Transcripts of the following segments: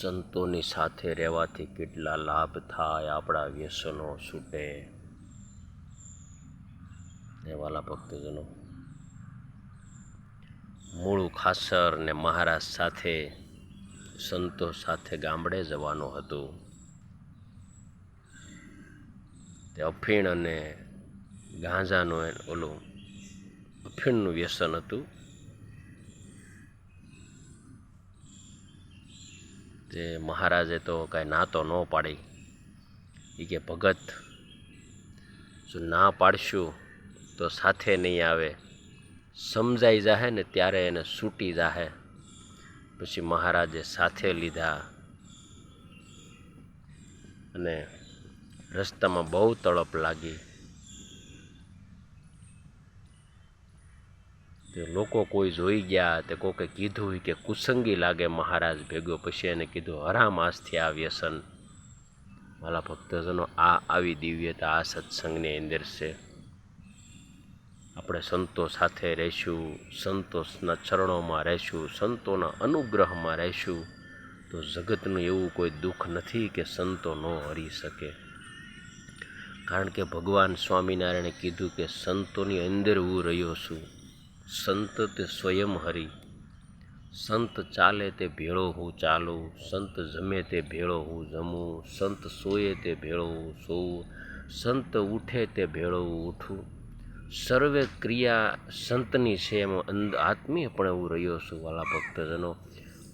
સંતોની સાથે રહેવાથી કેટલા લાભ થાય આપણા વ્યસનો છૂટે? એ વાલા ભક્તજનો, મૂળ ખાસર ને મહારાજ સાથે, સંતો સાથે ગામડે જવાનું હતું. તે અફીણ અને ગાંજાનું ઓલું અફીણનું વ્યસન હતું. તે મહારાજે તો કાંઈ ના તો ન પાડી. એ કે, ભગત, જો ના પાડશું તો સાથે નહીં આવે. સમજાઈ જાહે ને ત્યારે એને છૂટી જાહે. પછી મહારાજે સાથે લીધા. અને રસ્તામાં બહુ તડપ લાગી. તે લોકો કોઈ જોઈ ગયા તે કોકે કીધું કે કુસંગી લાગે મહારાજ ભેગો પછી એને કીધું, હરામ આજથી આ વ્યસન. મારા ભક્તજનો, આ આવી દિવ્યતા, આ સત્સંગની અંદર છે. આપણે સંતો સાથે રહીશું સંતોષના ચરણોમાં રહીશું, સંતોના અનુગ્રહમાં રહીશું, તો જગતનું એવું કોઈ દુઃખ નથી કે સંતો ન હરી શકે. કારણ કે ભગવાન સ્વામિનારાયણે કીધું કે સંતોની અંદર હું રહ્યો છું. સંત તે સ્વયં હરી. સંત ચાલે તે ભેળો હું ચાલું, સંત જમે તે ભેળો હું જમું, સંત સોએ તે ભેળો હું સોવું, સંત ઉઠે તે ભેળો હું ઉઠું. સર્વે ક્રિયા સંતની છે એમ અંદ આત્મીયપણે હું રહ્યો છું વાલા ભક્તજનો.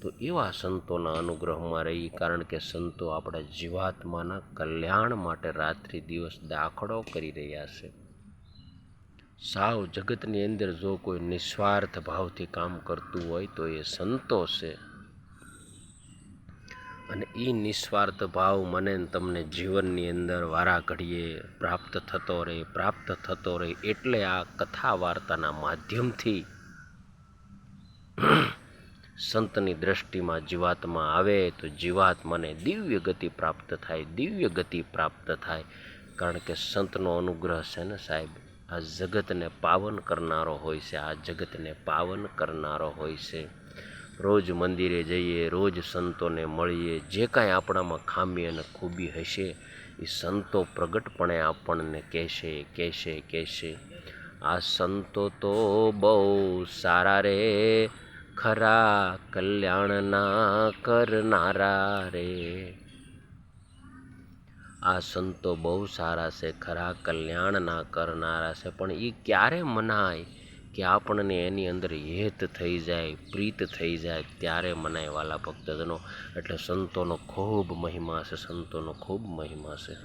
તો એવા સંતોના અનુગ્રહમાં રહી, કારણ કે સંતો આપણા જીવાત્માના કલ્યાણ માટે રાત્રિ દિવસ દાખલો કરી રહ્યા છે. સાવ જગતની અંદર જો કોઈ નિસ્વાર્થ ભાવથી કામ કરતું હોય તો એ સંતો છે અને એ નિસ્વાર્થ ભાવ મને તમને જીવનની અંદર વારા ઘડીએ પ્રાપ્ત થતો રહે, પ્રાપ્ત થતો રહે એટલે આ કથા વાર્તાના માધ્યમથી સંતની દ્રષ્ટિમાં જીવાત્મા આવે તો જીવાત્માને દિવ્ય ગતિ પ્રાપ્ત થાય, દિવ્ય ગતિ પ્રાપ્ત થાય. કારણ કે સંતનો અનુગ્રહ છે ને સાહેબ? આ જગતને પાવન કરનારો હોય છે, આ જગતને પાવન કરનારો હોય છે. રોજ મંદિરે જઈએ, રોજ સંતોને મળીએ, જે કાંઈ આપણામાં ખામી અને ખૂબી હશે, એ સંતો પ્રગટપણે આપણને કહેશે કહેશે કહેશે. આ સંતો તો બહુ સારા રે, ખરા કલ્યાણના કરનારા રે. આ સંતો બહુ સારા છે, ખરા કલ્યાણના કરનારા છે, પણ એ ક્યારે મનાય કે આપણને એની અંદર હેત થઈ જાય, પ્રીત થઈ જાય, ત્યારે મનાય વાલા ભક્તજનો. એટલે સંતોનો ખૂબ મહિમા છે, સંતોનો ખૂબ મહિમા છે.